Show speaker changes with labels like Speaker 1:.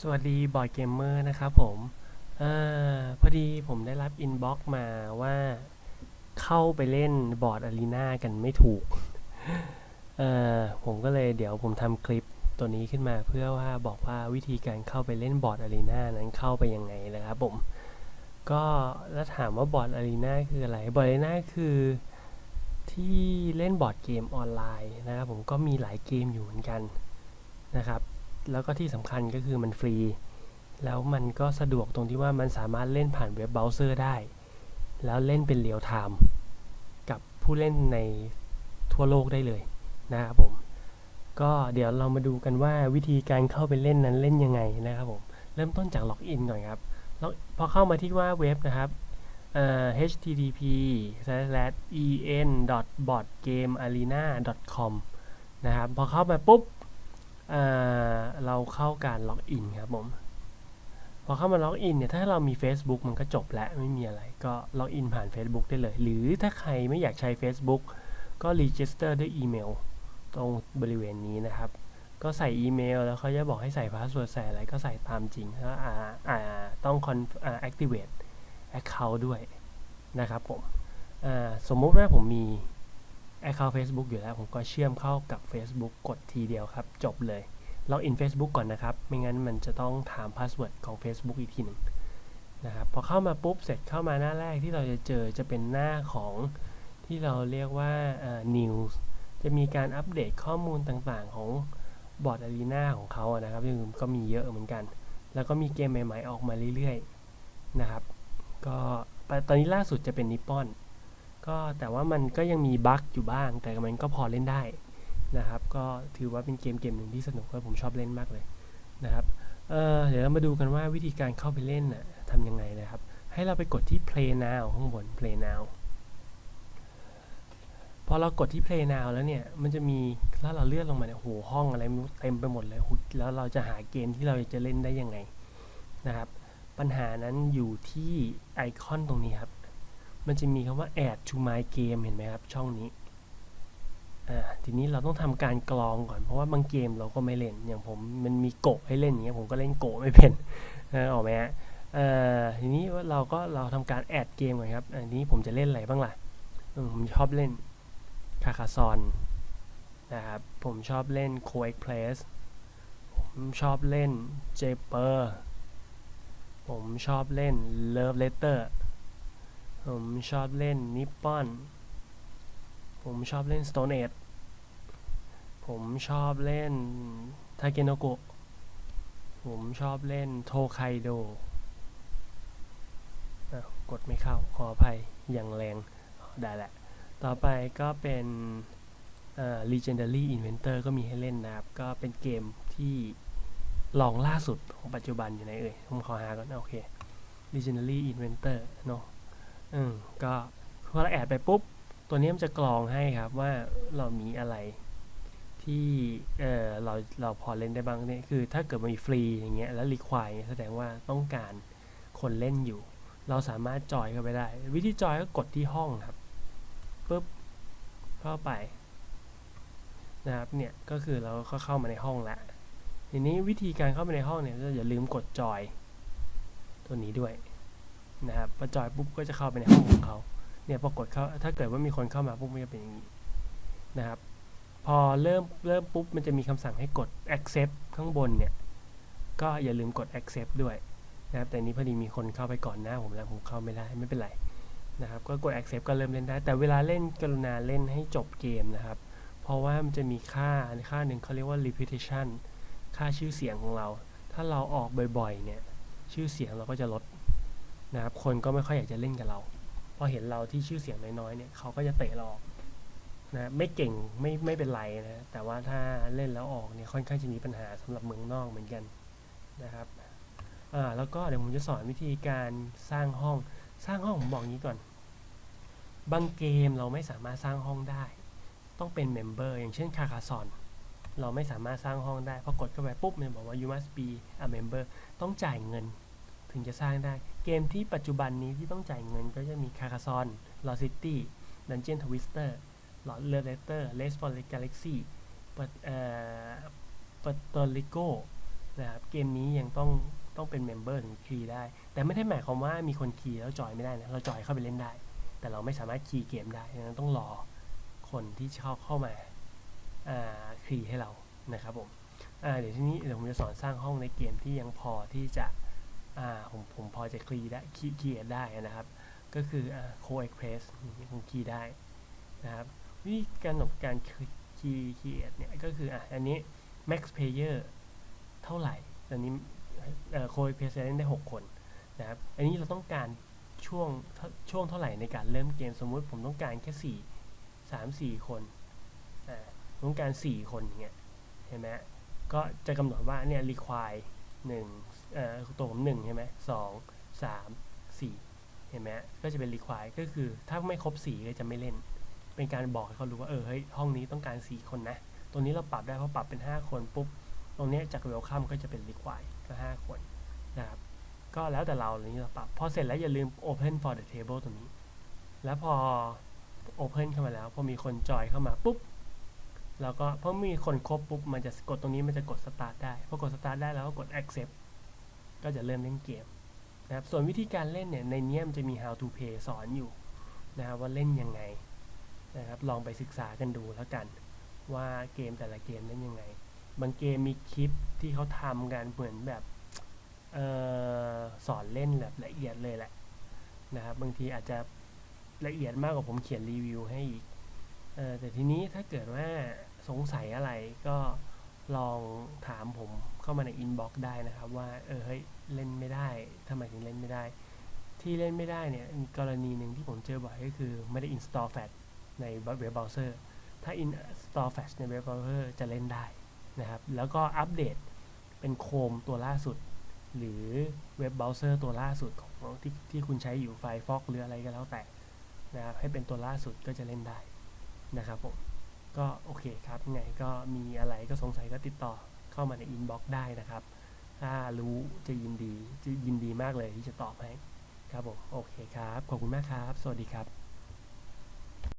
Speaker 1: สวัสดีบอยเกมเมอร์นะครับผมอพอดีผมได้รับอินบ็อกมาว่าเข้าไปเล่นบอร์ดอารีนากันไม่ถูก ผมก็เลยเดี๋ยวผมทำคลิปตัวนี้ขึ้นมาเพื่อว่าบอกว่าวิธีการเข้าไปเล่นบอร์ดอารีนานั้นเข้าไปยังไงนะครับผม ก็แล้วถามว่าบอร์ดอารีนาคืออะไร บอร์ดอารีนาคือที่เล่นบอร์ดเกมออนไลน์นะครับผมก็มีหลายเกมอยู่เหมือนกันนะครับ แล้วก็ที่สำคัญก็คือมันฟรี แล้วมันก็สะดวกตรงที่ว่ามันสามารถเล่นผ่านเว็บเบราว์เซอร์ได้ แล้วเล่นเป็นเรียลไทม์กับผู้เล่นในทั่วโลกได้เลยนะครับผม ก็เดี๋ยวเรามาดูกันว่าวิธีการเข้าไปเล่นนั้นเล่นยังไงนะครับผม เริ่มต้นจากล็อกอินก่อนครับพอเข้ามาที่ว่าเว็บนะครับเอ่อ http en boardgamearena com นะครับ พอเข้ามาปุ๊บ เราเข้าการล็อกอินครับผม พอเข้ามาล็อกอินเนี่ย ถ้าเรามี Facebook มันก็จบแล้วไม่มีอะไร ก็ล็อกอินผ่าน Facebook ได้เลย หรือถ้าใครไม่อยากใช้ Facebook ก็รีจิสเตอร์ด้วยอีเมล ตรงบริเวณนี้นะครับ ก็ใส่อีเมล แล้วเขาจะบอกให้ใส่พาสเวิร์ดใส่อะไรก็ใส่ตามจริงแล้วต้องคอนอ่า activate account ด้วยนะครับผมสมมุติว่าผมมี Account Facebook อยู่แล้ว ผมก็เชื่อมเข้ากับ Facebook กดทีเดียวครับ จบเลยล็อกอิน Facebook ก่อนนะครับ ไม่งั้นมันจะต้องถามพาสเวิร์ดของ Facebook อีกทีหนึ่งนะครับพอเข้ามาปุ๊บเสร็จเข้ามาหน้าแรกที่เราจะเจอจะเป็นหน้าของที่เราเรียกว่าเอ่อ News จะมีการอัปเดตข้อมูลต่างๆ ของบอร์ดอารีนาของเขาอะนะครับซึ่งก็มีเยอะเหมือนกัน แล้วก็มีเกมใหม่ๆ ออกมาเรื่อยๆนะครับ ก็ตอนนี้ล่าสุดจะเป็นนิปปอน ก็แต่ว่ามันก็ยังมีบั๊กอยู่บ้าง แต่มันก็พอเล่นได้นะครับ ก็ถือว่าเป็นเกมเกมหนึ่งที่สนุกและผมชอบเล่นมากเลยนะครับเเดี๋ยวเรามาดูกันว่าวิธีการเข้าไปเล่นน่ะทำยังไงนะครับ ให้เราไปกดที่ play now ข้างบน play now พอเรากดที่ play now แล้วเนี่ย มันจะมีถ้าเราเลื่อนลงมาเนี่ยโหห้องอะไรเต็มไปหมดเลยหุยแล้วเราจะหาเกมที่เราจะเล่นได้ยังไงนะครับ ปัญหานั้นอยู่ที่ไอคอนตรงนี้ครับ มันจะมีคำว่า add to my game เห็นไหมครับ ช่องนี้ อ่า ทีนี้เราต้องทำการกรองก่อน เพราะว่าบางเกมเราก็ไม่เล่น อย่างผมมันมีโกะให้เล่นอย่างเงี้ย ผมก็เล่นโกะไม่เป็นออกไหมฮะทีนี้เราก็เราทำการแอดเกมก่อนครับ อันนี้ผมจะเล่นอะไรบ้างล่ะ ผมชอบเล่นคาคาซอนนะครับ ผมชอบเล่นโคเอ็กเพลสผมชอบเล่นเจเปอร์ ผมชอบเล่นเลิฟเลเตอร์ ผมชอบเล่นนิปปอน ผมชอบเล่น Stone Age ผมชอบเล่นทาเกโนโกะ ผมชอบเล่นโทไคโดกดไม่เข้า ขออภัย อย่างแรง ได้แหละ ต่อไปก็เป็น Legendary Inventor ก็มีให้เล่นนะครับ ก็เป็นเกมที่ลองล่าสุดของปัจจุบันอยู่ในเอ่ย ผมขอหาก่อน โอเค Legendary Inventor เนอะ อืมก็พอเราแอดไปปุ๊บ ตัวนี้มันจะกรองให้ครับว่าเรามีอะไรที่เออเราเราพอเล่นได้บ้างเนี่ยคือถ้าเกิดมันมีฟรีอย่างเงี้ยแล้วรีควายแสดงว่าต้องการคนเล่นอยู่ เราสามารถจอยเข้าไปได้ วิธีจอยก็กดที่ห้องครับปุ๊บเข้าไปนะครับเนี่ยก็คือเราก็เข้ามาในห้องแล้วทีนี้วิธีการเข้าไปในห้องเนี่ยก็อย่าลืมกดจอย ตัวนี้ด้วย นะครับพอจอยปุ๊บก็จะเข้าไปในห้องของเขาเนี่ยพอกดเข้าถ้าเกิดว่ามีคนเข้ามาปุ๊บมันจะเป็นอย่างนี้นะครับ พอเริ่มเริ่มปุ๊บมันจะมีคำสั่งให้กด accept ข้างบนเนี่ย ก็อย่าลืมกด accept ด้วยนะครับแต่นี้พอดีมีคนเข้าไปก่อนหน้าผมแล้วผมเข้าไม่ได้ไม่เป็นไรนะครับ ก็กด accept ก็เริ่มเล่นได้ แต่เวลาเล่นกรุณาเล่นให้จบเกมนะครับ เพราะว่ามันจะมีค่าค่าหนึ่งเขาเรียกว่า repetition ค่าชื่อเสียงของเรา ถ้าเราออกบ่อยๆเนี่ย ชื่อเสียงเราก็จะลด นะครับคนก็ไม่ค่อยอยากจะเล่นกับเราพอเห็นเราที่ชื่อเสียงน้อยๆเนี่ยเขาก็จะเตะเราออกนะไม่เก่งไม่ไม่เป็นไรนะแต่ว่าถ้าเล่นแล้วออกเนี่ยค่อนข้างจะมีปัญหาสำหรับเมืองนอกเหมือนกันนะครับอ่าแล้วก็เดี๋ยวผมจะสอนวิธีการสร้างห้องสร้างห้องผมบอกงี้ก่อน บางเกมเราไม่สามารถสร้างห้องได้ ต้องเป็นเมมเบอร์อย่างเช่นคาคาซอนเราไม่สามารถสร้างห้องได้พอกดเข้าไปปุ๊บมันบอกว่า you must be a member ต้องจ่ายเงิน ถึงจะสร้างได้ เกมที่ปัจจุบันนี้ที่ต้องจ่ายเงินก็จะมีคาคาซอนลอซิตี้ดันเจียนทวิสเตอร์หลอดเลือดเลเตอร์เลสฟอร์เกาแล็กซี่เปิดเอ่อเปิดเตอร์ลิโกนะครับเกมนี้ยังต้องต้องเป็นเมมเบอร์ถึงคีย์ได้ แต่ไม่ได้หมายความว่ามีคนคีย์แล้วจอยไม่ได้นะเราจอยเข้าไปเล่นได้ แต่เราไม่สามารถคีย์เกมได้ดังนั้นต้องรอคนที่เข้าเข้ามาคีย์ให้เรานะครับผมเดี๋ยวทีนี้เดี๋ยวผมจะสอนสร้างห้องในเกมที่ยังพอที่จะ อ่าผมผมพอจะคลีได้คีย์คีย์ได้นะครับ ก็คืออ่า co express นี่ผมคีย์ได้นะครับวิธีการของการคีย์คีย์เนี่ยก็คืออะอันนี้ max player เท่าไหร่ตอนนี้เอ่อ co express เล่นได้ 6 คนนะครับอันนี้เราต้องการช่วงช่วงเท่าไหร่ในการเริ่มเกมสมมุติผมต้องการแค่ 4 3 4 คนอ่าต้องการ 4 คนอย่างเงี้ยเห็นไหมก็จะกำหนดว่าเนี่ย require 1เอ่อตัวผม1ใช่ไหม2 3 4เห็นไหมก็จะเป็น require ก็คือถ้าไม่ครบ4ก็จะไม่เล่น เป็นการบอกให้เขารู้ว่าเออเฮ้ยห้องนี้ต้องการ4คนนะตรงนี้เราปรับได้เพราะปรับเป็น 5 คนปุ๊บตรงนี้จาก welcome ก็จะเป็น require ก็5คนนะครับก็แล้วแต่เราอันนี้เราปรับพอเสร็จแล้วอย่าลืม open for the table ตรงนี้ แล้วพอ open เข้ามาแล้ว พอมีคนจอยเข้ามาปุ๊บ แล้วก็พอมีคนครบปุ๊บมันจะกดตรงนี้มันจะกด start ได้พอกด start ได้แล้วก็กด accept ก็จะเริ่มเล่นเกมนะครับส่วนวิธีการเล่นเนี่ยในเนี้ยมันจะมี how to play สอนอยู่นะครับว่าเล่นยังไงนะครับลองไปศึกษากันดูแล้วกัน ว่าเกมแต่ละเกมเล่นยังไง บางเกมมีคลิปที่เขาทำกันเหมือนแบบออสอนเล่นแบบละเอียดเลยแหละนะครับบางทีอาจจะละเอียดมากกว่าผมเขียนรีวิวให้อีกเออแต่ทีนี้ถ้าเกิดว่า สงสัยอะไรก็ลองถามผมเข้ามาในอินบ็อกซ์ได้นะครับ ว่าเออเฮ้ยเล่นไม่ได้ทำไมถึงเล่นไม่ได้ ที่เล่นไม่ได้เนี่ยกรณีหนึ่งที่ผมเจอบ่อยก็คือไม่ได้ install Flash ในเว็บเบราว์เซอร์ถ้า install Flash ในเว็บเบราว์เซอร์จะเล่นได้นะครับ แล้วก็อัปเดตเป็นโคมตัวล่าสุด หรือเว็บเบราว์เซอร์ตัวล่าสุดของที่ที่คุณใช้อยู่ Firefox หรืออะไรก็แล้วแต่นะครับให้เป็นตัวล่าสุดก็จะเล่นได้นะครับผม ก็โอเคครับไงก็มีอะไรก็สงสัยก็ติดต่อเข้ามาในอินบ็อกซ์ได้นะครับ ถ้ารู้จะยินดีจะยินดีมากเลยที่จะตอบให้ครับผมโอเคครับ ขอบคุณมากครับ สวัสดีครับ